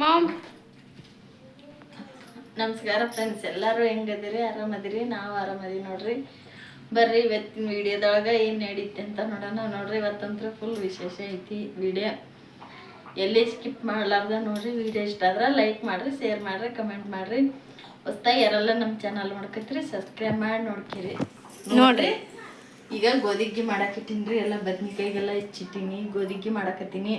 Ma'am ನಮಸ್ಕಾರ friends ಎಲ್ಲರೂ ಹೆಂಗದಿರಿ ಆರಾಮದಿರಿ? ನಾವು ಆರಾಮದಿ ನೋಡ್ರಿ. ಬರ್ರಿ ಇವತ್ತಿನ ವಿಡಿಯೋದೊಳಗೆ ಏನು ನಡೀತೆ ಅಂತ ನೋಡೋಣ. ನೋಡ್ರಿ ಇವತ್ತಂತೂ ಫುಲ್ ವಿಶೇಷ ಐತಿ ವಿಡಿಯೋ. ಎಲ್ಲಿ ಸ್ಕಿಪ್ ಮಾಡಲಾರ್ದ ನೋಡ್ರಿ. ವಿಡಿಯೋ ಇಷ್ಟ ಆದ್ರೆ ಲೈಕ್ ಮಾಡಿರಿ ಶೇರ್ ಮಾಡಿರಿ ಕಮೆಂಟ್ ಮಾಡಿರಿ. ಹೊಸ್ದಾಗಿ ಯಾರೆಲ್ಲ ನಮ್ಮ ಚಾನಲ್ ನೋಡ್ಕತ್ರಿ ಸಬ್ಸ್ಕ್ರೈಬ್ ಮಾಡಿ ನೋಡ್ಕಿರಿ. ನೋಡ್ರಿ. ಈಗ ಗೋಧಿಗ್ಗಿ ರೀ ಎಲ್ಲ ಬದ್ನಿಕಾಯಿಗೆಲ್ಲ ಹೆಚ್ಚಿಟ್ಟಿನಿ ಗೋಧಿಗ್ಗಿ ಮಾಡಾಕತ್ತೀನಿ.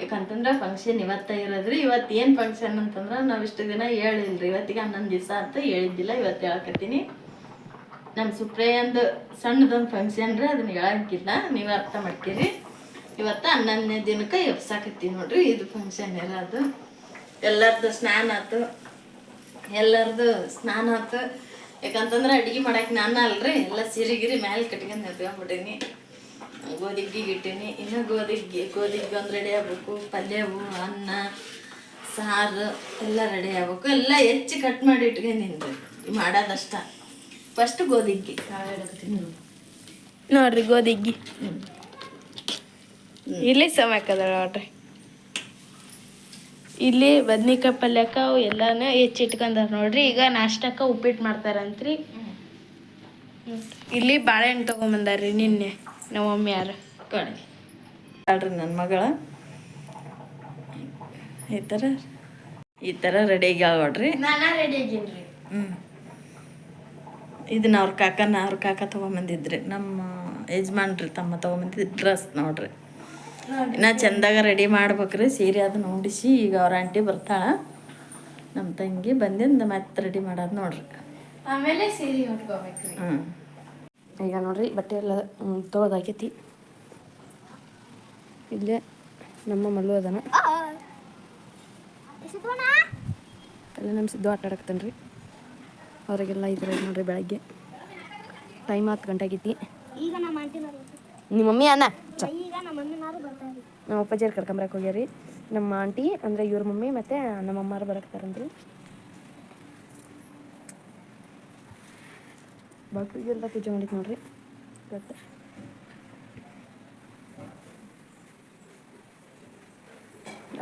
ಯಾಕಂತಂದ್ರೆ ಫಂಕ್ಷನ್ ಇವತ್ತ ಇರೋದ್ರಿ, ಇವತ್ತು ಏನು ಫಂಕ್ಷನ್ ಅಂತಂದ್ರೆ ನಾವು ಇಷ್ಟು ದಿನ ಹೇಳಿಲ್ರಿ. ಇವತ್ತಿಗೆ ಹನ್ನೊಂದು ದಿವಸ ಅಂತ ಹೇಳಿದ್ದಿಲ್ಲ, ಇವತ್ತು ಹೇಳಕತ್ತೀನಿ. ನಮ್ಮ ಸುಪ್ರಿಯಂದು ಸಣ್ಣದೊಂದು ಫಂಕ್ಷನ್ ರೀ, ಅದನ್ನ ಹೇಳಂಗಿಲ್ಲ. ನೀವು ಅರ್ಥ ಮಾಡ್ತೀರಿ ಇವತ್ತು ಹನ್ನೊಂದನೇ ದಿನಕ್ಕೆ ಎಬ್ಸಾಕತ್ತೀನಿ ನೋಡ್ರಿ, ಇದು ಫಂಕ್ಷನ್ ಇರೋದು ಎಲ್ಲರದು ಸ್ನಾನ ಆಯ್ತು ಎಲ್ಲರದು ಸ್ನಾನ ಆಯ್ತು ಯಾಕಂತಂದ್ರೆ ಅಡುಗೆ ಮಾಡಕ್ಕೆ ನಾನು ಅಲ್ರಿ, ಎಲ್ಲ ಸಿರಿಗಿರಿ ಮ್ಯಾಲೆ ಕಟ್ಕೊಂಡು ಎತ್ಕೊಂಡ್ಬಿಟ್ಟೀನಿ ಗೋಧಿಗ್ಗಿಗೆ ಇಟ್ಟೀನಿ. ಇನ್ನು ಗೋಧಿಗೆ ಗೋಧಿಗೆ ಒಂದು ರೆಡಿ ಆಗ್ಬೇಕು. ಪಲ್ಯವು ಅನ್ನ ಸಾರು ಎಲ್ಲ ರೆಡಿ ಆಗ್ಬೇಕು. ಎಲ್ಲ ಹೆಚ್ಚು ಕಟ್ ಮಾಡಿ ಇಟ್ಕೊಂಡಿನಿ. ಮಾಡೋದಷ್ಟ. ಫಸ್ಟ್ ಗೋಧಿಗ್ಗಿ ಕಾಳು ನೋಡ್ರಿ ಗೋಧಿಗ್ಗಿ ಇಲ್ಲಿ ಸಮಯಕ್ಕದ ನೋಡ್ರಿ. ಇಲ್ಲಿ ಬದ್ನಿಕಾಯಿ ಪಲ್ಯಕ್ಕ ಅವು ಹೆಚ್ಚು ಹೆಚ್ಚಿಟ್ಕೊಂಡಾರ ನೋಡ್ರಿ. ಈಗ ನಾಷ್ಟಕ್ಕ ಉಪ್ಪಿಟ್ಟು ಮಾಡ್ತಾರಂತ್ರಿ. ಇಲ್ಲಿ ಬಾಳೆಹಣ್ಣು ತಗೊಂಬಂದಾರ್ರಿ ನಿನ್ನೆ. ನಮ್ಮ ಮಮ್ಮಿ ಯಾರು? ಕಣಿ. ಅಲ್ರಿ ನನ್ನ ಮಗಳ. ಈ ಥರ ಈ ಥರ ರೆಡಿ ಆಗ್ಯಾಳ ನೋಡ್ರಿ. ನಾನಾ ರೆಡಿ ಆಗೀನ್ರಿ ಹ್ಞೂ ಇದನ್ನ ಅವ್ರ ಕಾಕನ ಅವ್ರ ಕಾಕ ತೊಗೊಂಬಂದಿದ್ರಿ. ನಮ್ಮ ಯಜಮಾನ್ರಿ ತಮ್ಮ ತೊಗೊಂಬಂದಿದ್ದು ಡ್ರೆಸ್ ನೋಡ್ರಿ. ಇನ್ನ ಚಂದಾಗ ರೆಡಿ ಮಾಡ್ಬೇಕ್ರಿ. ಸೀರೆ ಅದು ನೋಡಿಸಿ ಈಗ ಅವ್ರ ಆಂಟಿ ಬರ್ತಾಳ. ನಮ್ಮ ತಂಗಿ ಬಂದಿಂದ ಮತ್ತೆ ರೆಡಿ ಮಾಡೋದು ನೋಡ್ರಿ. ಆಮೇಲೆ ಸೀರೆ ಉಟ್ಕೋಬೇಕ್ರಿ. ಹ್ಞೂ ಈಗ ನೋಡ್ರಿ ಬಟ್ಟೆ ಎಲ್ಲ ತೊಳೆದಾಕೈತಿ ಇಲ್ಲೇ ನಮ್ಮ ಮಲ್ಲು ಅದನ. ಎಲ್ಲ ನಮ್ಮ ಸಿದ್ದು ಆಟ ಆಡಕ್ತಾನೆ ರೀ ಅವ್ರಿಗೆಲ್ಲ ಇದ್ರೆ ನೋಡ್ರಿ ಬೆಳಗ್ಗೆ. ಟೈಮ್ ಹತ್ತು ಗಂಟೆ ಆಗೈತಿ. ನಮ್ಮ ಮಮ್ಮಿ ಅಣ್ಣ? ನಮ್ಮ ಅಪ್ಪಾಜಿಯವ್ರು ಕರ್ಕೊಂಬರಕ್ಕೆ ಹೋಗ್ಯಾರಿ. ನಮ್ಮ ಆಂಟಿ ಅಂದರೆ ಇವ್ರ ಮಮ್ಮಿ ಮತ್ತು ನಮ್ಮ ಅಮ್ಮಾರು ಬರಕ್ತಾರಂದ್ರಿ ಬಾಕ್ಲಿಗೆಲ್ಲ ಪೂಜೆ ಮಾಡಿತ್ತು ನೋಡ್ರಿ. ಇವತ್ತು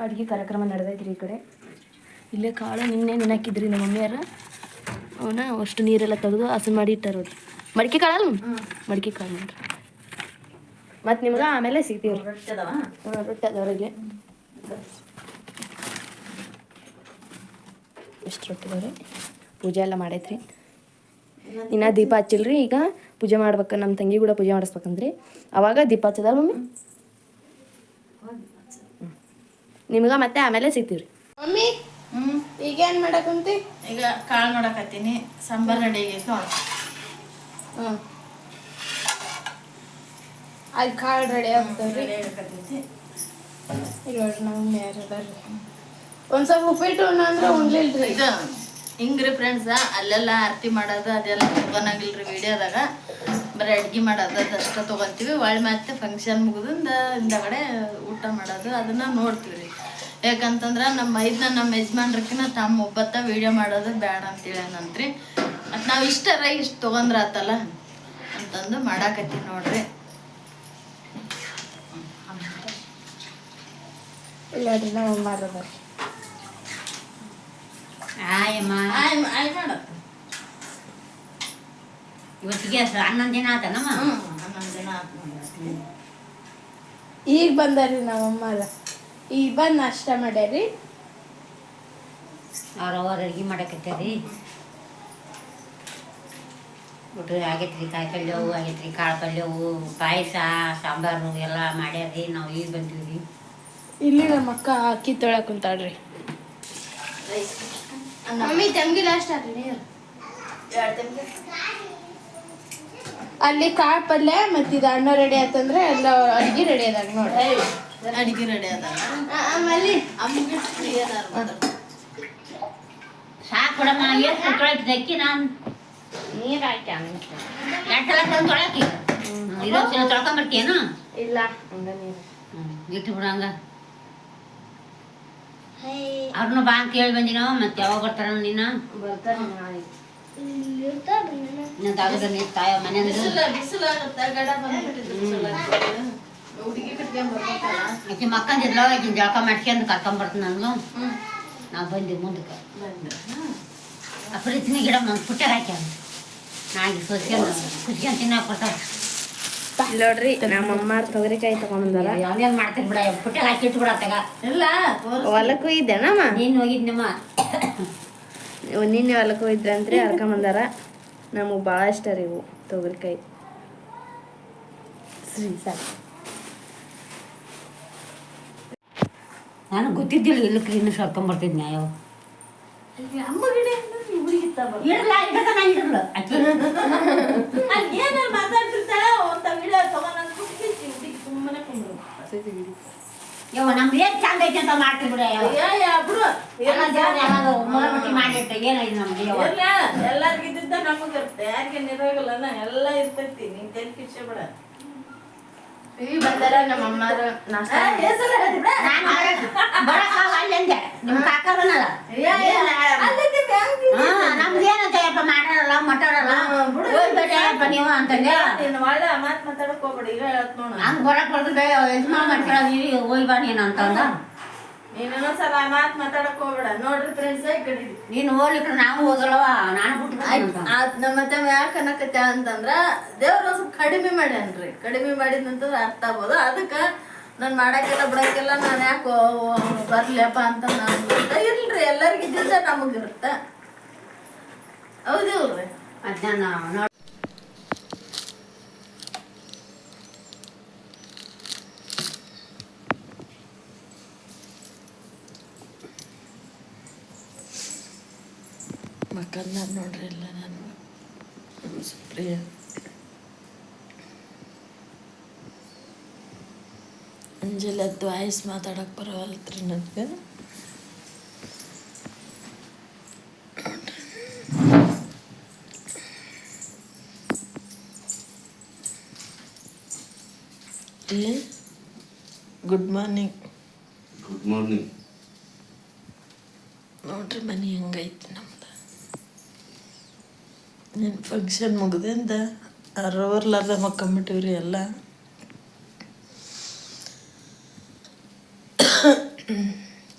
ಅಡುಗೆ ಕಾರ್ಯಕ್ರಮ ನಡೆದೈತ್ರಿ ಈ ಕಡೆ. ಇಲ್ಲೇ ಕಾಳು ನಿನ್ನೆ ನೆನಕಿದ್ರಿ ನಮ್ಮ ಮಮ್ಮಿಯಾರ ಅವನ ಅಷ್ಟು ನೀರೆಲ್ಲ ತೆಗೆದು ಹಸನ್ ಮಾಡಿ ಇಟ್ಟಾರ ನೋಡ್ರಿ. ಮಡಿಕೆ ಕಾಳಲ್ಲ ಮಡಿಕೆ ಕಾಳು ನೋಡ್ರಿ. ಮತ್ತು ನಿಮ್ಗೆ ಆಮೇಲೆ ಸಿಗ್ತೀವಿ ಹಾಂ ರೊಟ್ಟಿ ಅದಾವ್ರಿಗೆ ಎಷ್ಟು ರೊಟ್ಟಿದವ್ರಿ ಪೂಜೆ ಎಲ್ಲ ಮಾಡೈತ್ರಿ. ಇನ್ನು ದೀಪ ಹಚ್ಚಿಲ್ರಿ ಈಗ ಪೂಜೆ ಮಾಡ್ಬೇಕು ನಮ್ಮ ತಂಗಿ ಕೂಡ ಪೂಜೆ ಮಾಡಿಸ್ಬೇಕಂದ್ರಿ. ಅವಾಗ ದೀಪ ಹಚ್ಚದಲ್ಲ ಮಮ್ಮಿ? ನಿಮ್ಗ ಮತ್ತೆ ಆಮೇಲೆ ಸಿಗ್ತೀವ್ರಿ. ಮಮ್ಮಿ ಹ್ಞೂ ಈಗೇನ್ ಮಾಡಕಂತಿ? ಈಗ ಕಾಳು ಮಾಡಕತ್ತೀನಿ ಸಾಂಬಾರ್ ರೆಡಿ ಆಗೈತೆ ಹ್ಞೂ ಅಲ್ಲಿ ಕಾಳು ರೆಡಿ ಆಗ್ತಾವ್ರಿ ಈಗ ನಮ್ಮ ಯಾರು ಅದಾರ್ರಿ ಒಂದ್ ಸ್ವಲ್ಪ ಉಪ್ಪಿಟ್ಟು ಅಂದ್ರೆ ಉಣ್ಲಿಲ್ರಿ. ಹಿಂಗ್ರಿ ಫ್ರೆಂಡ್ಸ ಅಲ್ಲೆಲ್ಲ ಆರತಿ ಮಾಡೋದು, ಅದೆಲ್ಲ ತಗೊಳಂಗಿಲ್ರಿ ವಿಡಿಯೋದಾಗ ಬರೀ ಅಡ್ಗೆ ಮಾಡೋದು, ಅದಷ್ಟ ತೊಗೊತೀವಿ. ಒಳ್ಳೆ ಮತ್ತೆ ಫಂಕ್ಷನ್ ಮುಗಿದಿಂದ ಹಿಂದಗಡೆ ಊಟ ಮಾಡೋದು, ಅದನ್ನ ನೋಡ್ತೀವಿ ರೀ ಯಾಕಂತಂದ್ರೆ ನಮ್ಮ ಐದ್ನ ನಮ್ಮ ಯಜಮಾನ್ರಕ್ಕಿನ ತಮ್ಮ ಒಬ್ಬತ್ತ ವಿಡಿಯೋ ಮಾಡೋದು ಬೇಡ ಅಂತೇಳೇನಂತ್ರಿ ಮತ್ತು ನಾವು ಇಷ್ಟರ ಇಷ್ಟು ತೊಗೊಂಡ್ರ ಆತಲ್ಲ ಅಂತಂದು ಮಾಡಾಕತ್ತೀವಿ ನೋಡ್ರಿ. ಇಲ್ಲ ಮಾಡೋದು. ಆಯಮ್ಮ ಇವತ್ತಿಗೆ ಹನ್ನೊಂದು ದಿನ ಆತನಮ್ಮ. ಈಗ ಬಂದರಿ ನಮ್ಮಮ್ಮ ಈಗ ಬಂದು ನಾಷ್ಟ ಮಾಡ್ಯಾರಿ? ಅವ್ರ ಅವ್ರ ಅಡ್ಗೆ ಮಾಡಕತ್ತೀರಿ. ಊಟ ಆಗೈತ್ರಿ ಕಾಯಿ ಪಲ್ಯವು ಆಗೈತ್ರಿ ಕಾಳು ಪಲ್ಯವು ಪಾಯಸ ಸಾಂಬಾರು ಎಲ್ಲ ಮಾಡ್ಯಾರಿ ನಾವು ಈಗ ಬಂದೀವಿ ರೀ ಇಲ್ಲಿ ನಮ್ಮ ಅಕ್ಕ ಅಕ್ಕಿ ತೊಳಕ್ ಕುಂತಾಳ್ರಿ. ರೈಸ್ ಮಮ್ಮಿ ತಂಗಿ ಲಾಸ್ಟ್ ಅಲ್ಲಿ ಕಾಳು ಪಲ್ಯ ಮತ್ತು ಇದು ಅನ್ನ ರೆಡಿ ಆತಂದ್ರೆ ಎಲ್ಲ ಅಡಿಗೆ ರೆಡಿ ಅದಾಗ ನೋಡಿ. ಅಡಿಗೆ ರೆಡಿ ಅದ ಆಮೇಲೆ ಅಮ್ಮಗೆ ಸಾಕು ತೊಳಕಿದೆ ಅಕ್ಕಿ ನಾನು? ನೀರು ಹಾಕಿ ಎಂಟೆಲ್ಲ ತಂದು ತೊಳಕಿ ತೊಳ್ಕೊಂಬರ್ತೀಯೇನು ಇಲ್ಲ ಹಂಗ ನೀರು. ಇಟ್ಟು ಬಿಡಂಗ ಅವ್ರನ್ನ ಬಾ ಅಂತ ಹೇಳಿ ಬಂದಿನೋ ಮತ್ತೆ ಯಾವಾಗ ಬರ್ತಾರ ನೀನು ಬರ್ತಾರೆ ನಾಳೆ. ಇಲ್ಲಿ ಇರ್ತಾರ್ರಿ ನನ್ನ ಇನ್ನೊಂದು ಆಗದ ನೀರು ತಾಯ ಮನೆ ಆಕೆ ಮಕ್ಕಂದಿದ್ಲ ಆಕಿನ ಜಳಕ ಮಾಡ್ಕೊಂಡು ಕರ್ಕೊಂಬರ್ತೀನಿ ನಾನು ನಾವು ಬಂದಿ ಮುಂದಕ್ಕೆ. ಆ ಪ್ರೀತಿನ ಗಿಡ ಒಂದು ಪುಟ್ಟ ಹಾಕ್ಯಾನ. ನಾಗಿ ಸೋಸ್ಕೊಂಡು ಕುಚ್ಕೊಂಡು ತಿನ್ನಕ್ಕೆ ಕೊಡ್ತಾರೆ ನೋಡ್ರಿ ನಮ್ಮ ಅಮ್ಮ ತೊಗರಿಕಾಯಿ ತಗೊಂಬಂದಾರ. ಅವನೇನು ಮಾಡ್ತೀನಿ ಬಿಡ ಪುಟ್ಟ ಹಾಕಿ ಇಟ್ಬಿಡತ್ತಾಗ ಇಲ್ಲ ಹೊಲಕ್ಕೂ ಇದ್ದೇನಮ್ಮ ನೀನು ಹೋಗಿದ್ನಮ್ಮ ನಿನ್ನೆ ಹೊಲಕ್ಕೂ ಇದ್ರಂತ್ರಿ ಹರ್ಕೊಂಬಂದಾರ. ನಮಗೆ ಭಾಳ ಇಷ್ಟ ರೀ ಇವು ತೊಗರಿಕಾಯಿ. ಸರಿ ಸರ್. ನಾನು ಗೊತ್ತಿದ್ದಿಲ್ಲ ಇಲ್ಲಕ್ಕೆ ಇನ್ನು ಸರ್ಕೊಂಬರ್ತಿದ್ನ ಯಾವ. ಅಮ್ಮ ಗಿಡ ಊರಿಗಿತ್ತವ ಇಡಲ್ಲ ಇಡಕ ನಾನು ಇಡಲ್ಲ ಆಕಿ ಏನಾರ ಮಾತಾಡ್ತಿರ್ತಾಳ ಅಂತ ವಿಡಿಯೋ ತಗೊಂಡ್ ಹುಡುಗಿ ಸುಮ್ಮನೆ ಕುಂದ್ರು ಯವ್ವ ನಮ್ದು ಏನು ಚಂದ ಐತೆ ಅಂತ ಮಾಡ್ತೀವಿ ಬಿಡ ಎಲ್ಲ ಯಾವಾಗ ಮಾಡಿಟ್ಟ ಯವ್ವ? ನಮಗ ಇರುತ್ತೆ. ಯಾರಿಗೆ ಇರೋಗಲ್ಲ ಎಲ್ಲ ಇರ್ತೈತಿ. ನೀನ್ ತೆಲ್ ಕಿಚ್ಚ ಬಿಡ. ಈಗ ಬಂದಾರ ನಮ್ಮ ಅಮ್ಮಾರ ನಾಷ್ಟ ಹೆಸರು ಹೇಳಿ ಬಿಡ. ನಾನು ಬರಕ್ಕ ಅಲ್ಲಂದೆ ನಿಮ್ಮ ಕಾಕರನಲ್ಲ ನಮ್ದು ಏನಂತಯ್ಯಪ್ಪ ಮಾಡಾರಲ್ಲ ಮಟಾರಲ್ಲ ಹೋಗ್ಬೇಕಪ್ಪ ನೀವು ಅಂತಂದೆ. ಹಂಗೆ ಬರಕ್ ಬರ್ತದೆ ಯಜಮಾನ್ ಮಾಡ್ಕೊಳ್ಳೋದು ಹೋಗಿ ಬಾ ನೀನು ಅಂತಂದ. ನೀನ್ ಸಲ ಆ ಮಾತ್ ಮಾತಾಡಕ್ ಹೋಗ್ಬೇಡ. ನೋಡ್ರಿ ಫ್ರೆಂಡ್ಸ್ ಈ ಕಡೆ ನೀನು ಹೋಗ್ಲಿಕ್ಕೆ ನಾವು ಹೋಗಲ್ಲವ? ನಾನು ಬಿಟ್ಟು ಆತ್ ನಮ್ಮ ಮತ್ತೆ ಯಾಕೆ ಅನ್ನಕತ್ತ ಅಂತಂದ್ರ ದೇವ್ರ ಸ್ವಲ್ಪ ಕಡಿಮೆ ಮಾಡ್ಯಾನ್ರಿ. ಕಡಿಮೆ ಮಾಡಿದಂತಂದ್ರೆ ಅರ್ಥ ಆಗ್ಬೋದು. ಅದಕ್ಕ ನಾನು ಮಾಡಕ್ಕೆಲ್ಲ ಬಿಡಕ್ಕೆಲ್ಲ ನಾನು ಯಾಕೋ ಬರ್ಲಿಯಪ್ಪ ಅಂತ ನಾನು ಇಲ್ರಿ. ಎಲ್ಲರಿಗೂ ಇದ್ದಿದ್ದ ನಮಗಿರುತ್ತ ಹೌದಿಲ್ರಿ ಅದನ್ನ ಮಕ್ಕಂದ ನೋಡ್ರಿ ಇಲ್ಲ ನಾನು ಸುಪ್ರಿಯ ಅಂಜಲದ್ದು ವಾಯ್ಸ್ ಮಾತಾಡೋಕೆ ಬರವಲ್ತ್ರಿ ನನಗೆ ಗುಡ್ ಮಾರ್ನಿಂಗ್ ಗುಡ್ ಮಾರ್ನಿಂಗ್ ನೋಡ್ರಿ ಮನೆ ಹೆಂಗೈತಿ ನಮ್ದು ನಿನ್ನ ಫಂಕ್ಷನ್ ಮುಗ್ದಿಂದ ಅರವರ್ಲಾರ್ದ ಮಕ್ಕೊಂಬಿಟ್ಟಿವ್ರಿ ಎಲ್ಲ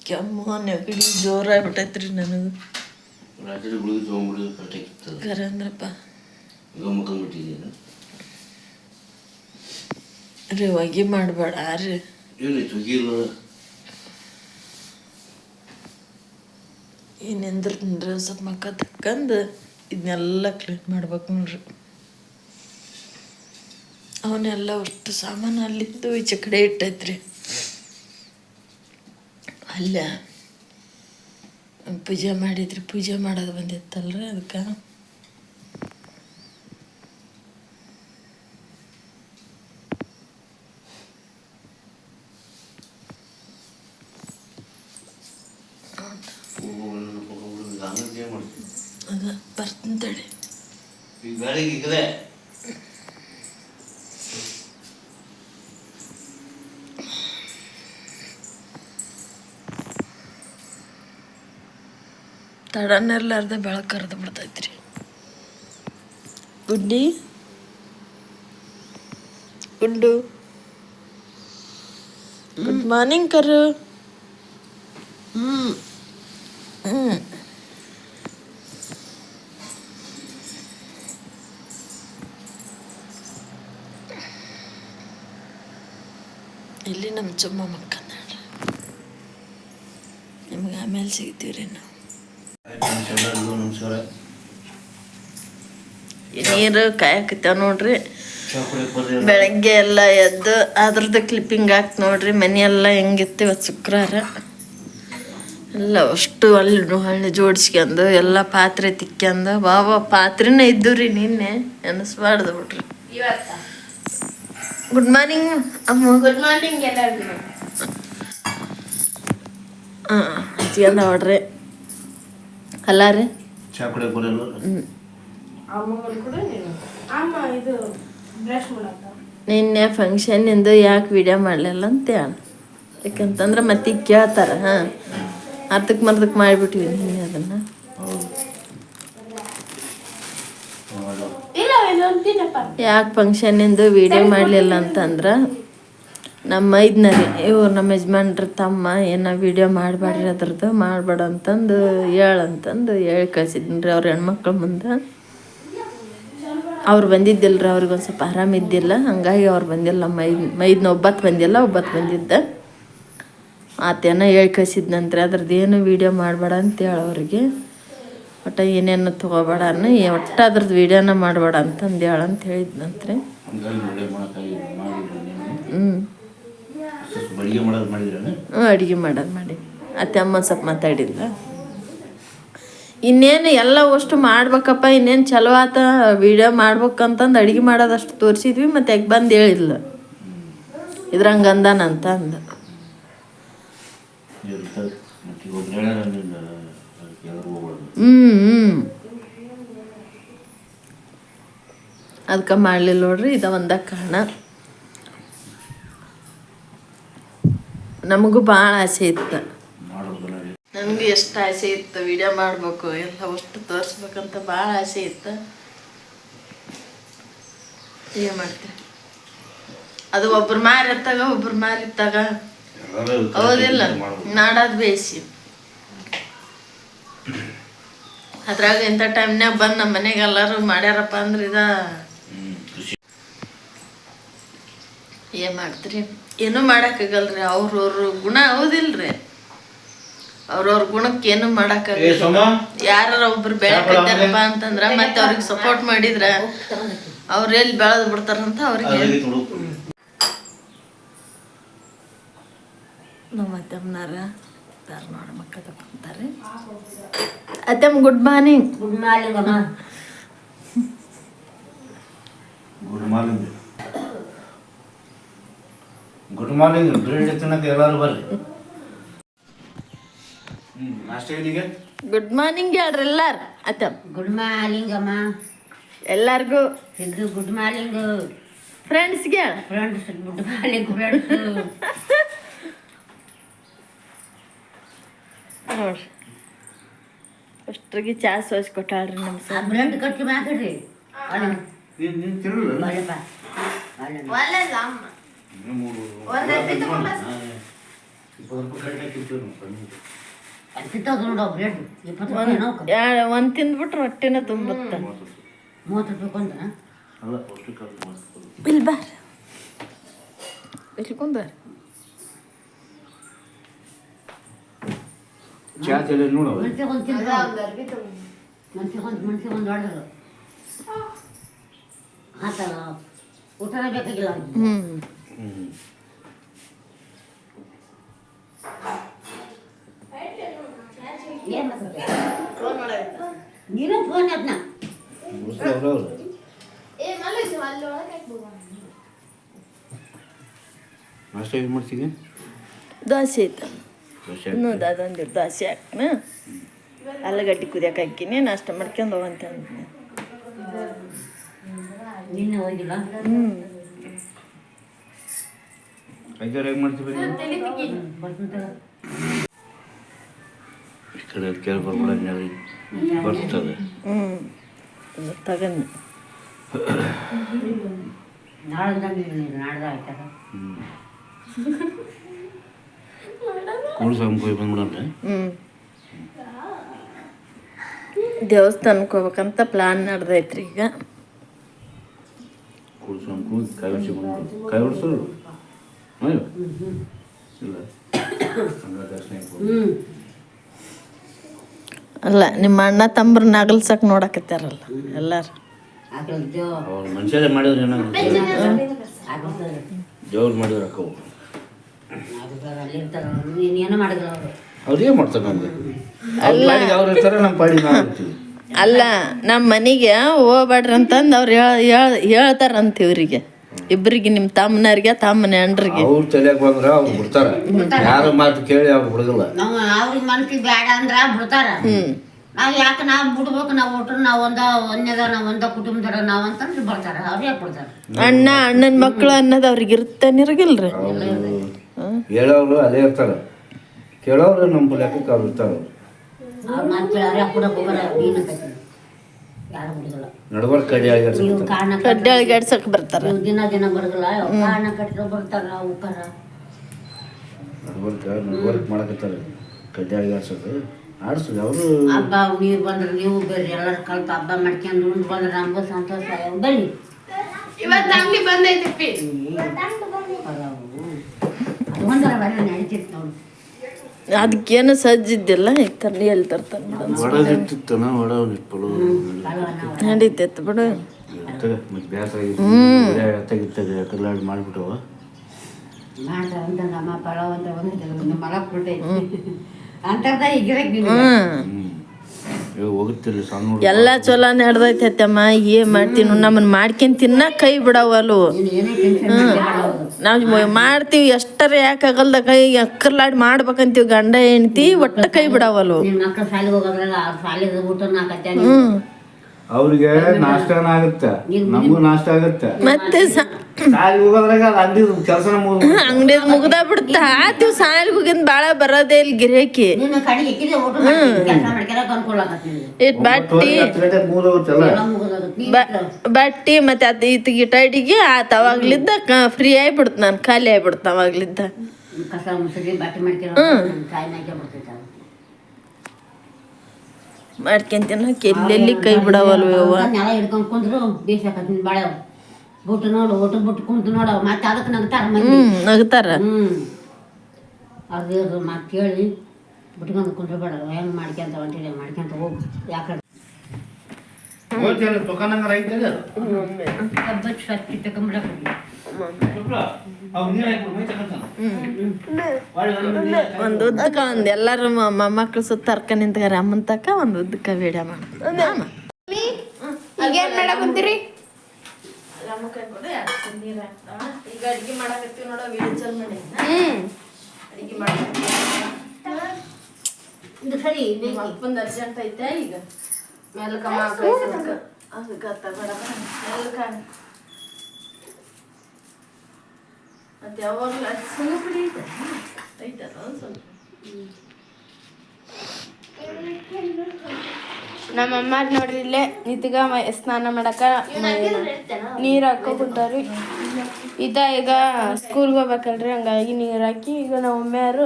ಕೆಮ್ಮು ನೆಗಡಿ ಜೋರಾಗ್ಬಿಟ್ಟೈತ್ರಿ ನನಗೆ. ಮುಖಂಬಿಟ್ಟಿದ್ದೀನಿ ರೀ ಹೊಗೆ ಮಾಡಬೇಡ ರೀ. ಏನಾಯ್ತು ಹೋಗಿಲ್ಲ ಈ ನಿಂದ್ರ ನಿಂದ್ರ ಸ್ವಲ್ಪ ಮಕ್ಕ ತಕ್ಕಂದು. ಇದನ್ನೆಲ್ಲ ಕ್ಲೀನ್ ಮಾಡ್ಬೇಕು ನೋಡ್ರಿ ಅವನ್ನೆಲ್ಲ ಅಷ್ಟು ಸಾಮಾನು ಅಲ್ಲಿದ್ದು ಈಚೆ ಕಡೆ ಇಟ್ಟೈತ್ರಿ ಅಲ್ಲ ಪೂಜೆ ಮಾಡಿದ್ರಿ ಪೂಜೆ ಮಾಡೋದು ಬಂದಿತ್ತಲ್ರಿ ಅದಕ್ಕೆ ಅದ ಬರ್ತೀನಿ ತಡಿ. ಈಗ ಬೆಳಗ್ಗೆ ಈಗಲೇ ತಡನಿರ್ಲಾರ್ದ ಬೆಳಕು ಕರೆದು ಬಿಡ್ತೈತ್ರಿ. ಗುಡ್ಡಿ ಗುಡ್ಡು ಗುಡ್ ಮಾರ್ನಿಂಗ್ ಕರು ಹ್ಮ್ ಇಲ್ಲಿ ನಮ್ಮ ಚಮ್ಮ ಮಕ್ಕಂದ ನಿಮ್ಗೆ ಆಮೇಲೆ ಸಿಗ್ತೀವ್ರಿ ನಾವು. ಎಲ್ಲರಿಗೂ ನಮಸ್ಕಾರ ನೀರು ಕಾಯಕತ್ತೇವೆ ನೋಡ್ರಿ. ಬೆಳಗ್ಗೆ ಎಲ್ಲ ಎದ್ದು ಅದ್ರದ್ದು ಕ್ಲಿಪ್ಪಿಂಗ್ ಹಾಕಿ ನೋಡ್ರಿ ಮನೆಯೆಲ್ಲ ಹೆಂಗಿತ್ತು ಇವತ್ತು ಶುಕ್ರವಾರ. ಎಲ್ಲ ಅಷ್ಟು ಅಲ್ಲಿ ಹಳ್ಳಿ ಜೋಡಿಸ್ಕೊಂಡು, ಎಲ್ಲ ಪಾತ್ರೆ ತಿಕ್ಕೊಂಡು, ಬಾಬಾ ಪಾತ್ರೆನೇ ಇದ್ದು ರೀ ನಿನ್ನೆ, ಎನಿಸ್ಬಾರ್ದು ಬಿಡ್ರಿ. ಗುಡ್ ಮಾರ್ನಿಂಗ್ ಅಮ್ಮ ಗುಡ್ ಮಾರ್ನಿಂಗ್ ಎಲ್ಲರಿಗೂ ಹಾಂ ಹಚ್ಕೊಂಡ ನೋಡ್ರಿ ಅಲ್ಲ ರೀ ಚಾಪುಡಿ ಪಲ್ಯ ಅಮ್ಮ ಕೂಡ ನೀನು ಅಮ್ಮ ಇದು ಬ್ರಷ್ ಮಾಡತ್ತ ನಿನ್ನೆ ಫಂಕ್ಷನ್ನಿಂದ ಯಾಕೆ ವಿಡಿಯೋ ಮಾಡಲಿಲ್ಲ ಅಂತ ಹೇಳ ಯಾಕಂತಂದ್ರೆ ಮತ್ತೆ ಕೇಳ್ತಾರೆ ಕೇಳ್ತಾರ ಹಾಂ ಅರ್ಧಕ್ಕೆ ಮರ್ದಕ್ಕೆ ಮಾಡಿಬಿಟ್ವಿ ನಿನ್ನೆ ಅದನ್ನು ಇಲ್ಲ ಫಂಕ್ಷನ್ ಎಂದು ಯಾಕೆ ವಿಡಿಯೋ ಮಾಡಲಿಲ್ಲ ಅಂತಂದ್ರೆ? ನಮ್ಮ ಮೈದ್ನರಿ ಇವ್ರು ನಮ್ಮ ಯಜಮಾನ್ರ ತಮ್ಮ ಏನ ವಿಡಿಯೋ ಮಾಡಬೇಡ್ರಿ ಅದ್ರದ್ದು ಮಾಡಬೇಡ ಅಂತಂದು ಹೇಳಂತಂದು ಹೇಳಿ ಕಳ್ಸಿದ್ನಿ ಅವ್ರ ಹೆಣ್ಮಕ್ಳ ಮುಂದೆ. ಅವ್ರು ಬಂದಿದ್ದಿಲ್ಲ ರೀ ಅವ್ರಿಗೊಂದು ಸ್ವಲ್ಪ ಆರಾಮಿದ್ದಿಲ್ಲ ಹಂಗಾಗಿ ಅವ್ರು ಬಂದಿಲ್ಲ ಮೈದ್ ಮೈದ್ನ ಒಬ್ಬತ್ತು ಬಂದಿಲ್ಲ ಒಬ್ಬತ್ತು ಬಂದಿದ್ದ. ಆತೇನೋ ಹೇಳಿ ಕಳ್ಸಿದ್ನಂತ್ರಿ ಅದ್ರದ್ದು ಏನು ವಿಡಿಯೋ ಮಾಡಬೇಡ ಅಂತ ಹೇಳಿ ಅವ್ರಿಗೆ. ಒಟ್ಟು ಏನೇನು ತೊಗೋಬೇಡ ಅನ್ನ ಒಟ್ಟು ಅದ್ರದ್ದು ವೀಡಿಯೋನ ಮಾಡಬೇಡ ಅಂತಂದು ಹೇಳಂತ ಹೇಳಿದ್ನಂತ್ರಿ. ಹ್ಞೂ ಹ್ಞೂ ಅಡುಗೆ ಮಾಡೋದು ಮಾಡಿ. ಅತ್ತೆ ಅಮ್ಮ ಸ್ವಲ್ಪ ಮಾತಾಡಿಲ್ಲ ಇನ್ನೇನು ಎಲ್ಲ ಅಷ್ಟು ಮಾಡ್ಬೇಕಪ್ಪ ಇನ್ನೇನು ಚಲೋ ಆತ ವೀಡಿಯೋ ಮಾಡ್ಬೇಕಂತಂದು ಅಡುಗೆ ಮಾಡೋದಷ್ಟು ತೋರಿಸಿದ್ವಿ ಮತ್ತು ಯಾಕೆ ಬಂದು ಹೇಳಿಲ್ಲ ಇದ್ರಂಗೆ ಅಂದಾನಂತ ಅಂದ. ಅದಕ್ಕೆ ಮಾಡಲಿಲ್ಲ ನೋಡ್ರಿ ಇದ ಒಂದ ಕಾರಣ. ನಮಗೂ ಭಾಳ ಆಸೆ ಇತ್ತು. ನನಗೂ ಎಷ್ಟು ಆಸೆ ಇತ್ತು ವಿಡಿಯೋ ಮಾಡಬೇಕು ಎಲ್ಲ ಅಷ್ಟು ತೋರಿಸ್ಬೇಕಂತ ಭಾಳ ಆಸೆ ಇತ್ತು. ಏನು ಮಾಡ್ತೀವಿ ಅದು ಒಬ್ರು ಮಾರಿತ್ತಾಗ ಒಬ್ರು ಮಾರಿ ಇತ್ತಾಗ ಹೌದಿಲ್ಲ ನಾಡದ್ ನಾಡೋದು ಬೇಯಿಸಿ. ಅದ್ರಾಗ ಇಂಥ ಟೈಮ್ನ್ಯಾಗ ಬಂದು ನಮ್ಮ ಮನೆಗೆ ಎಲ್ಲರೂ ಮಾಡ್ಯಾರಪ್ಪ ಅಂದ್ರೆ ಇದ ಏನ್ ಖುಷಿ ಏನು ಮಾಡ್ತೀರಿ? ಏನೂ ಮಾಡೋಕ್ಕಾಗಲ್ರಿ ಅವ್ರವ್ರ ಗುಣ ಹೌದಿಲ್ರಿ. ಅವ್ರವ್ರ ಗುಣಕ್ಕೆ ಏನು ಮಾಡಾಕ ಮಾಡೋಕ್ಕಾಗಲ್ಲ ಸೋಮ? ಯಾರ ಒಬ್ರು ಬೆಳಕಿದ್ದಾರಪ್ಪ ಅಂತಂದ್ರ ಮತ್ತೆ ಅವ್ರಿಗೆ ಸಪೋರ್ಟ್ ಮಾಡಿದ್ರ ಅವ್ರ ಎಲ್ಲಿ ಬೆಳೆದು ಬಿಡ್ತಾರಂತ ಅವ್ರಿಗೆ ನಮ್ಮ ತುಡು ನಮ್ಮ ಅತ್ತಮ್ಮನಾರ ಧಾರವಾಡ ಬರ್ತಾರೆ ಅತ್ತಮ್ಮ ಗುಡ್ ಮಾರ್ನಿಂಗ್. ಗುಡ್ ಮಾರ್ನಿಂಗ್ ಅಮ್ಮ. Good morning. Good morning bread ತಿನ್ನಕ್ಕೆ ಎಲ್ಲರೂ ಬರ್ರಿ. ಹ್ಮ್ ನಾಷ್ಟ ಏನಿಗೆ ಗುಡ್ ಮಾರ್ನಿಂಗ್ ಹೇಳ್ರಿ ಎಲ್ಲಾರು. ಅತ್ತಮ್ಮ. ಗುಡ್ ಮಾರ್ನಿಂಗ್ ಅಮ್ಮ. ಎಲ್ಲಾರ್ಗೂ. ಇದು ಗುಡ್ ಮಾರ್ನಿಂಗ್. ಫ್ರೆಂಡ್ಸ್ಗೆ ಹೇಳ ಫ್ರೆಂಡ್ಸ್ ಗುಡ್ ಮಾರ್ನಿಂಗ್ ಫ್ರೆಂಡ್ಸ್ ನೋಡ್ರಿ ಅಷ್ಟ್ರಿಗೆ ಚಾ ಸೋಸಿ ಕೊಟ್ಟಾಳ್ರಿ ನಮ್ಮ ಸರ್ ಬ್ರೆಡ್ ಕಟ್ಟಿ ಏನೋ ಒಂದು ತಿಂದ್ಬಿಟ್ರೆ ಹೊಟ್ಟೆನ ತುಂಬುತ್ತೆ. ಮೂವತ್ತು ರೂಪಾಯಿ. ಕೊಂದ. ಇಲ್ಲಿ ಬಾರ್. ಇಲ್ಲಿ ಕುಂದ್ರ ಚಾ ತಲೆ ನೋಡು ಮನ್ಸಿಗೆ ಒಂದು ತಿಂದ್ರು ಮನ್ಸಿಗೆ ಒಂದು ಮನ್ಸಿಗೆ ಒಂದು ಹೊಡೆದ್ರು ಆತಲ್ಲ ಊಟನೇ ಬೇಕಾಗಿಲ್ಲ ಅವ್ನಿಗೆ. ಹ್ಞೂ ಹ್ಞೂ ಏನ್ ಮಾತಾಡ್ತಿ? ನೀನು ಫೋನ್ ಅದನ್ನ ಅವ್ರವ್ರು ನಾಷ್ಟ ಏನು ಮಾಡ್ತೀವಿ ದೋಸೆ ಐತೆ ದೋಸೆ ಇನ್ನೂ ಅದೊಂದು ದೋಸೆ ಹಾಕ್ನ ಆಲೂಗಡ್ಡೆ ಕುದಿಯಕ್ಕೆ ಹಾಕಿನಿ ನಾಷ್ಟ ಮಾಡ್ಕೊಂಡು ಹೋಗಂತ ಬರ್ತದೆ. ಹ್ಞೂ ತಗಂಡು. ನಾಳೆ ನಾಡ್ದು ಆಯ್ತಾರ ಕೂಳು ಹೋಗಿ ಹ್ಞೂ ದೇವಸ್ಥಾನಕ್ಕೆ ಹೋಗ್ಬೇಕಂತ ಪ್ಲ್ಯಾನ್ ನಡೆದೈತ್ರಿ ಈಗ. ಕೂಳು ಹೊಡ್ಸಿ ಬಂದ್ಬಿಡು. ಹೊಡ್ಸೋರು ಇಲ್ಲ. ಅಲ್ಲ ನಿಮ್ಮ ಅಣ್ಣ ತಮ್ಮರು ನಗಲ್ಸಕ್ಕೆ ನೋಡಕತ್ತಾರಲ್ಲ ಎಲ್ಲಾರು. ಮನುಷ್ಯರೇ ಮಾಡಿದ್ರೆ ಏನಾಗುತ್ತೆ? ಆಗ್ಲತ್ತದೆ ದೇವ್ರು ಮಾಡಿದ್ರೆ ಅಕ್ಕವು. ಅವರು? ಅವ್ರು ಏನು ಮಾಡ್ತಾರೆ ನಮ್ಗೆ? ಅವ್ರ ಪಾಡಿಗೆ ಅವ್ರು ಇರ್ತಾರೆ ನಮ್ಮ ಪಾಡಿಗೆ ನಾವು ಇರ್ತೀವಿ ಅಲ್ಲ ನಮ್ಮ ಮನೆಗೆ ಹೋಗ್ಬೇಡ್ರಿ ಅಂತಂದು ಅವ್ರು ಹೇಳ ಹೇಳ್ತಾರಂತ ಇವ್ರಿಗೆ. ಇಬ್ಬರಿಗೆ ನಿಮ್ಮ ತಮ್ಮನವ್ರಿಗೆ ತಮ್ಮನ ಹೆಂಡ್ರಿಗೆ ಅವ್ರು ತಲೆಗೆ ಬಂದ್ರೆ ಅವ್ರು ಬಿಡ್ತಾರೆ. ಯಾರ ಮಾತು ಕೇಳಿ ಅವ್ರು ಬಿಡಗಲ್ಲ ನಾವು ಅವ್ರಿಗೆ ಮನಸ್ಸಿಗೆ ಬೇಡ ಅಂದ್ರೆ ಬಿಡ್ತಾರ. ನಾವು ಯಾಕೆ ನಾವು ಬಿಡ್ಬೇಕು ನಾವು ಒಟ್ರು ನಾವು ಒಂದ ಒಂದೇದ ನಾವು ಒಂದ ಕುಟುಂಬದ ನಾವು ಅಂತಂದ್ರೆ ಬರ್ತಾರ ಅವ್ರು ಯಾಕೆ ಬಿಡ್ತಾರ? ಅಣ್ಣ ಅಣ್ಣನ ಮಕ್ಕಳು ಅನ್ನೋದು ಅವ್ರಿಗೆ ಇರ್ತಾನಿರಗಿಲ್ರಿ ಹೇಳೋರು ಅದೇ ಇರ್ತಾರೆ. ಕೇಳೋರು ನಮ್ಮ ಲೆಕ್ಕಕ್ಕೆ ಅವ್ರು ಇರ್ತಾರೆ. ಅವ್ರ ಯಾಕೆ ಬಿಡಕ್ಕೆ ಹೋಗಲ್ಲ ನೀನು ಯಾರು ಕಾರಣ ಕಡ್ಡಿ ಅಳಿಗಾಡ್ಸಕ್ ಬರ್ತಾರ. ದಿನ ದಿನ ಬರೋದಿಲ್ಲ ಕಾರಣ ಕಟ್ಟಿರೋ ಬರ್ತಾರ ಮಾಡಕತ್ತಾರೆ. ಕಡ್ಡಿ ಆಗಿ ಆಡ್ಸೋದು ಅವರು ಹಬ್ಬ ನೀರು ಬಂದ್ರೆ ನೀವು ಬರ್ರಿ ಎಲ್ಲರೂ ಕಲ್ತು ಹಬ್ಬ ಮಾಡ್ಕೊಂಡು ಉಂಡು ಬಂದ್ರೆ ನಮಗೂ ಸಂತೋಷ. ಬನ್ನಿ. ಇವತ್ತು ಅಂಗಡಿ ಬಂದೈತಿ ಅದು ಒಂದರ ಬರ ನಡೀತಿತ್ತು ನೋಡಿ. ಅದಕ್ಕೇನು ಸಜ್ಜಿದ್ದಿಲ್ಲ ಕಡ್ಡಿ ಎಲ್ಲಿ ತರ್ತಾರೆ ನಡೀತೈತೆ ಬಿಡು. ಮತ್ತೆ ಬೇಸರ ತೆಗಿತದೆ ಕಲ್ಲಾಡಿ ಮಾಡಿಬಿಟ್ಟವ. ಅಂತ ನಮ್ಮ ಪಲಾವ್ ಅಂತ ಮಲಕ್ ಬಿಟ್ಟೈತಿ. ಎಲ್ಲ ಚಲೋ ನಡ್ದೈತೆ ಅತ್ತಮ್ಮ. ಏನ್ ಮಾಡ್ತೀನಿ ನಮ್ಮನ್ನ ಮಾಡ್ಕೊಂಡ್ ತಿನ್ನ ಕೈ ಬಿಡವಲ್ಲು. ಹ್ಮ್. ಟೆನ್ಷನ್ ನಾವು ಮಾಡ್ತೀವಿ ಎಷ್ಟರ ಯಾಕಾಗಲ್ದ ಕೈ ಅಕ್ಕರ್ಲಾಡ್ ಮಾಡ್ಬೇಕಂತೀವಿ ಗಂಡ ಹೆಂಡ್ತಿ ಒಟ್ಟ ಕೈ ಬಿಡವಲ್ಲು. ಹ್ಮ್. ಅವ್ರಿಗೆ ನಾಷ್ಟನ ಆಗುತ್ತೆ ನಮಗೂ ನಾಷ್ಟ ಆಗುತ್ತೆ. ಮತ್ತೆ ಸಾಲಿ ಹೋಗೋದ್ರಾಗ ಅಂಗಡಿ ಕೆಲಸನ ಬಿಡುತ್ತ ಅಂಗಡಿ ಮುಗ್ದ ಬಿಡ್ತಾ. ಆತೀವ್ ಸಾಲಿಗೆ ಹೋಗಿಂದ ಬಾಳ ಬರೋದೇ ಇಲ್ಲಿ ಗಿರಾಕಿ. ಕೆಲಸ ಇಟ್ ಬಟ್ಟಿ ಬಟ್ಟಿ ಮತ್ತೆ ಅದು ಈತ ಗಿಟ ಅಡಿಗೆ ಆತ ಅವಾಗ್ಲಿದ್ದ ಫ್ರೀ ಆಗ್ಬಿಡ್ತು ನಾನು ಖಾಲಿ ಆಗ್ಬಿಡ್ತು ಅವಾಗ್ಲಿದ್ದ. ಕಸ ಮುಸುರಿ ಬಟ್ಟೆ ಮಾಡ್ಕೊಳ್ಳೋ ಕಾಯಿ ನಾಯ್ಕೆ ಬರ್ತೈತೆ ಅದು. ಮಾಡ್ಕೊಂಡ್ ತಿನ್ನಕ್ಕೆ ಎಲ್ಲೆಲ್ಲಿ ಕೈ ಬಿಡವಲ್ವ ನೆಲ ಹಿಡ್ಕೊಂಡು ಕುಂದ್ರು ಬೇಸಾಕತ್ತೀನಿ ಬಾಳೆ ಬುಟ್ಟು ನೋಡು ಊಟ ಬಿಟ್ಟು ಕುಂತು ನೋಡವ ಮತ್ತೆ ಅದಕ್ಕೆ ನಗ್ತಾರ ಮಂದಿ. ನಗ್ತಾರ. ಹ್ಞೂ ಅದು ಮತ್ತೆ ಮಾತು ಕೇಳಿ. ಬಿಟ್ಕೊಂಡು ಕುಂದ್ರ ಬೇಡ ಹೆಂಗ್ ಮಾಡ್ಕೊಂತ ಹೊಂಟಿದೆ ಮಾಡ್ಕೊಂತ ಹೋಗು. ಯಾಕಡೆ ಹೋಗ್ತಿಲ್ಲ ತುಕಾನಂಗ ರೈತ ಕಬ್ಬತ್ ಶಕ್ತಿ ತಗೊಂಬಿಡಕ್ಕೆ ಒಂದ್ ಉದ್ದಕ ಒಂದ್ ಎಲ್ಲಾರು ಮೊಮ್ಮಕ್ಳು ಸುತ್ತ ಹರ್ಕ ನಿಂತಾರ ಅಮ್ಮನ್ ತಕ್ಕ ಒಂದ್ ಉದ್ದಕ ವಿಡಿಯೋ ಮಾಡ ಈಗ. ಅಡಿಗೆ ಮಾಡಕತ್ತೀವಿ ನೋಡೋ ವಿಡಿಯೋ ಚಲ್ ಅಡಿಗೆ ಅರ್ಜೆಂಟ್ ಐತೆ ಈಗ ಮತ್ತೆ ಯಾವಾಗಲೂ ಅದು ಸ್ವಲ್ಪ ಪುಡಿ ಐತೆ ಐತಲ್ಲ ಒಂದು ಸ್ವಲ್ಪ ನಮ್ಮ ಅಮ್ಮ ನೋಡ್ರಿ ಇಲ್ಲೇ ನಿತ್ಗ ಸ್ನಾನ ಮಾಡಕ ನೀರ್ ಹಾಕೋ ಕುಂತಾವ್ರಿ ಇದ ಈಗ ಸ್ಕೂಲ್ಗೆ ಹೋಗ್ಬೇಕಲ್ರಿ ಹಂಗಾಗಿ ನೀರ್ ಹಾಕಿ ಈಗ ನಮ್ಮ ಯಾರು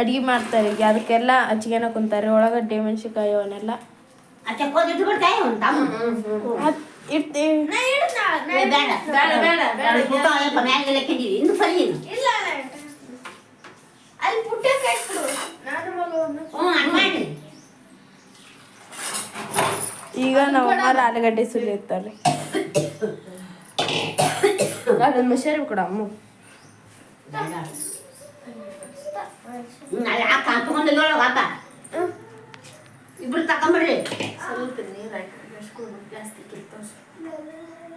ಅಡ್ಗೆ ಮಾಡ್ತಾರೆ. ಈಗ ಅದಕ್ಕೆಲ್ಲ ಹಚ್ಗೆನ ಕುಂತಾರೆ. ಒಳಗಡ್ಡೆ ಮೆಣಸಿನ್ಕಾಯಿ ಅವನ್ನೆಲ್ಲ. ಇಡ್ತೀವಿ ಈಗ ನಮ್ಮ ಅಮ್ಮ ಆಲೂಗಡ್ಡೆ ಸುಲಿಯುತ್ತಾರೆ ಅದನ್ನ ಮಷಾರಿ ಕೊಡ ಅಮ್ಮ. ಇಬ್ರು ತಕೊಂಬಿಡ್ರಿ.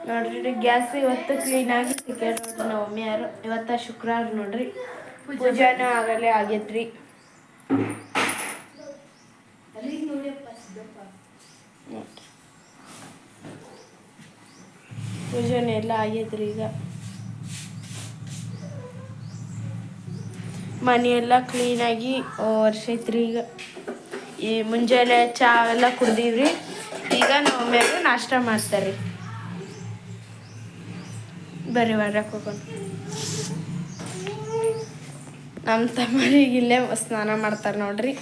ನೋಡ್ರಿ ಗ್ಯಾಸ್ ಇವತ್ತು ಕ್ಲೀನ್ ಆಗಿ ಸಿಕ್ಕ್ಯಾರ ನೋಡ್ರಿ ನಮ್ಮ ಮಮ್ಮಿಯಾರು ಇವತ್ತ ಶುಕ್ರವಾರ ನೋಡ್ರಿ. ಪೂಜಾನ ಆಗಲೇ ಆಗೈತ್ರಿ. ಪೂಜಾನೆ ಎಲ್ಲ ಆಗೈತ್ರಿ ಈಗ. ಮನೆಯೆಲ್ಲ ಕ್ಲೀನಾಗಿ ವರ್ಷ ಐತ್ರಿ ಈಗ. ಈ ಮುಂಜಾನೆ ಚಾ ಎಲ್ಲ ಕುಡ್ದೀವ್ರಿ. ಈಗ ನಮ್ಮ ನಾಷ್ಟ ಮಾಡ್ತಾರೆ ಬರ್ರಿ ಹೊರಕ್ಕೆ ಹೋಗೋಣ ನಮ್ಮ ತಮ್ಮನಿಗೆ ಇಲ್ಲೇ ಸ್ನಾನ ಮಾಡ್ತಾರೆ ನೋಡ್ರಿ.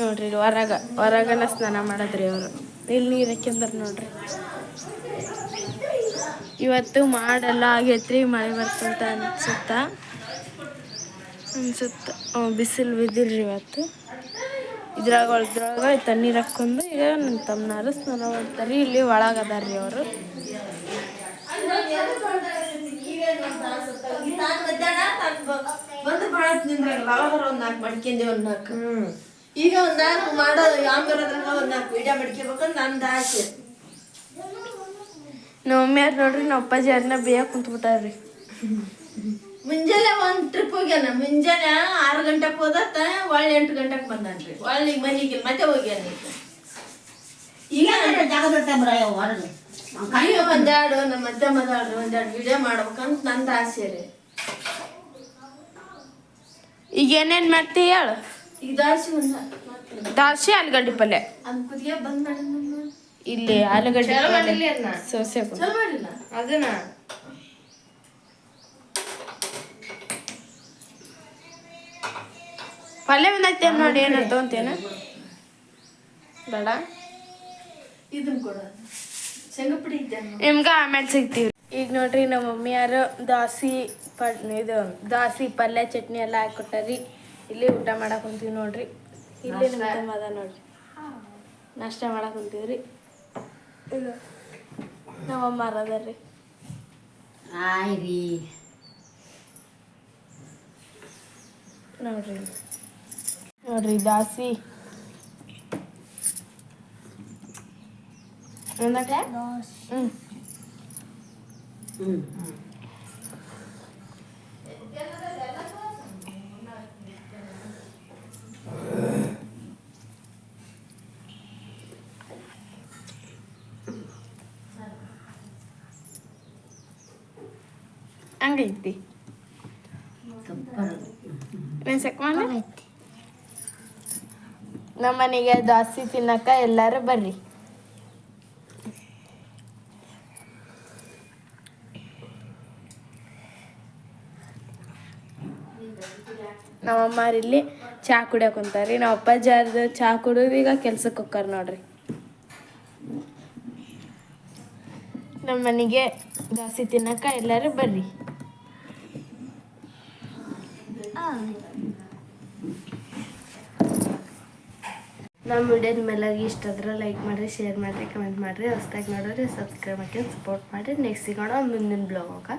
ನೋಡ್ರಿ ಹೊರಗ ಹೊರಗನ ಸ್ನಾನ ಮಾಡಿದ್ರಿ ಅವರು. ಇಲ್ಲಿ ನೀರು ಹಾಕ್ಯಂದಾರ ನೋಡ್ರಿ. ಇವತ್ತು ಮಾಡೆಲ್ಲ ಆಗೈತ್ರಿ, ಮಳೆ ಬರ್ತಂತ ಅನ್ಸುತ್ತ? ಅನ್ಸುತ್ತ? ಬಿಸಿಲು ಬಿದ್ದಿಲ್ರಿ ಇವತ್ತು. ಇದ್ರಾಗ ಒಳದ್ರೊಳಗ ತಣ್ಣೀರು ಹಾಕ್ಕೊಂಡು ಈಗ ನನ್ನ ತಮ್ಮನಾರು ಸ್ನಾನ ಮಾಡ್ತಾರೆ ಇಲ್ಲಿ ಒಳಗದಾರ ರೀ ಅವರು. ಬಂದು ಒಂದ್ ನಾಲ್ಕು ಮಡ್ಕೊಂಡೆ ಒಂದ್ ನಾಲ್ಕು ಈಗ ಒಂದ್ ನಾಲ್ಕು ಮಾಡೋದು ಒಂದ್ ನಾಲ್ಕು ವಿಡಿಯೋ ನಂದು ಆಸೆ. ನಮ್ಮ ಮಮ್ಮಿಯಾರು ನೋಡ್ರಿ ನಮ್ಮ ಅಪ್ಪಾಜಿ ಅದನ್ನ ಬೇಯಕ್ಕೆ ಕುಂತ್ಬಿಟ್ಟಾರ್ರಿ. ಮುಂಜಾನೆ ಒಂದ್ ಟ್ರಿಪ್ ಹೋಗ್ಯಾನ. ಮುಂಜಾನೆ ಆರು ಗಂಟೆಗೆ ಹೋದತ್ತ ಒಳ್ಳೆ ಎಂಟು ಗಂಟೆಗೆ ಬಂದಾನ್ರಿ. ಒಳ್ಳೆ ಮನೆಗೆ ಮತ್ತೆ ಹೋಗ್ಯಾನ ಈಗ. ಈಗ ಒಂದೆರಡು ನಮ್ಮ ಮಧ್ಯ ಮದಾಡ್ರಿ ಒಂದೆರಡು ವಿಡಿಯೋ ಮಾಡ್ಬೇಕಂತ ನಂದು ಆಸೆ ರೀ. ಈಗ ಏನೇನ್ ಮಾಡ್ತಿ ಹೇಳು? ಈಗ ದಾಸಿ ಒಂದ ದಾಸಿ ಆಲೂಗಡ್ಡೆ ಪಲ್ಯ? ಅದ್ ಕುದಿಯ ಬಂದ್ ಮಾಡಿ ಇಲ್ಲಿ ಆಲೂಗಡ್ಡೆ? ಸೋಸೆ ಅದನ್ನ? ಪಲ್ಯ ಬಂದೈತೆ ನೋಡಿ ಏನು ತೊಗೊಂತೇನ ಬೇಡ. ನಿಮ್ಗೆ ಆಮೇಲೆ ಸಿಗ್ತೀವಿ. ಈಗ ನೋಡ್ರಿ ನಮ್ಮ ಮಮ್ಮಿಯಾರು ದಾಸಿ ಪ ಇದು ದಾಸಿ ಪಲ್ಯ ಚಟ್ನಿ ಎಲ್ಲ ಹಾಕೊಟ್ಟಾರಿ ಇಲ್ಲಿ ಊಟ ಮಾಡಕ್ ಹೊಂತೀವಿ ನೋಡ್ರಿ. ಇಲ್ಲಿ ನಮ್ಮ ಅದ ನೋಡ್ರಿ. ನಾಷ್ಟ ಮಾಡಕ್ ಹೊಂತೀವ್ರಿ ಇದು ನಮ್ಮ ಅಮ್ಮ ಅದಾರ್ರಿ. ನೋಡ್ರಿ. ನೋಡ್ರಿ ದಾಸಿ ಏನಕ್ಕೆ ಹ್ಞೂ ಹ್ಞೂ ಹಂಗೈತಿ ಸೂಪರ್ ಏನು ಸೆಕ್ ಮಾಡಿ ನಮ್ಮ ಮನೆಗೆ ದಾಸಿ ತಿನ್ನಕ ಎಲ್ಲರೂ ಬರ್ರಿ. ನಮ್ಮಮ್ಮಾರು ಇಲ್ಲಿ ಚಾ ಕುಡಿಯಕ್ಕೆ ಕುಂತಾರ್ರಿ. ನಮ್ಮ ಅಪ್ಪಾಜಾರ್ದು ಚಾ ಕುಡಿದು ಈಗ ಕೆಲ್ಸಕ್ಕೆ ಹೋಗ್ತಾರ ನೋಡ್ರಿ. ನಮ್ಮ ಮನೆಗೆ ದಾಸಿ ತಿನ್ನಕ ಎಲ್ಲರೂ ಬರ್ರಿ. ನಮ್ಮ ವಿಡಿಯೋದ ಇಷ್ಟ ಆದ್ರೆ ಲೈಕ್ ಮಾಡಿರಿ ಶೇರ್ ಮಾಡಿರಿ ಕಮೆಂಟ್ ಮಾಡಿರಿ. ಹೊಸ್ದಾಗಿ ನೋಡಿರಿ ಸಬ್ಸ್ಕ್ರೈಬ್ ಮಾಡ್ಕೊಂಡು ಸಪೋರ್ಟ್ ಮಾಡಿರಿ. ನೆಕ್ಸ್ಟ್ ಸಿಗೋಣ ಮುಂದಿನ ಬ್ಲಾಗ್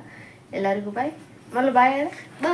ಎಲ್ಲರಿಗೂ ಬಾಯ್ ಮಲ್ಲ ಬಾಯ್ ಬಾ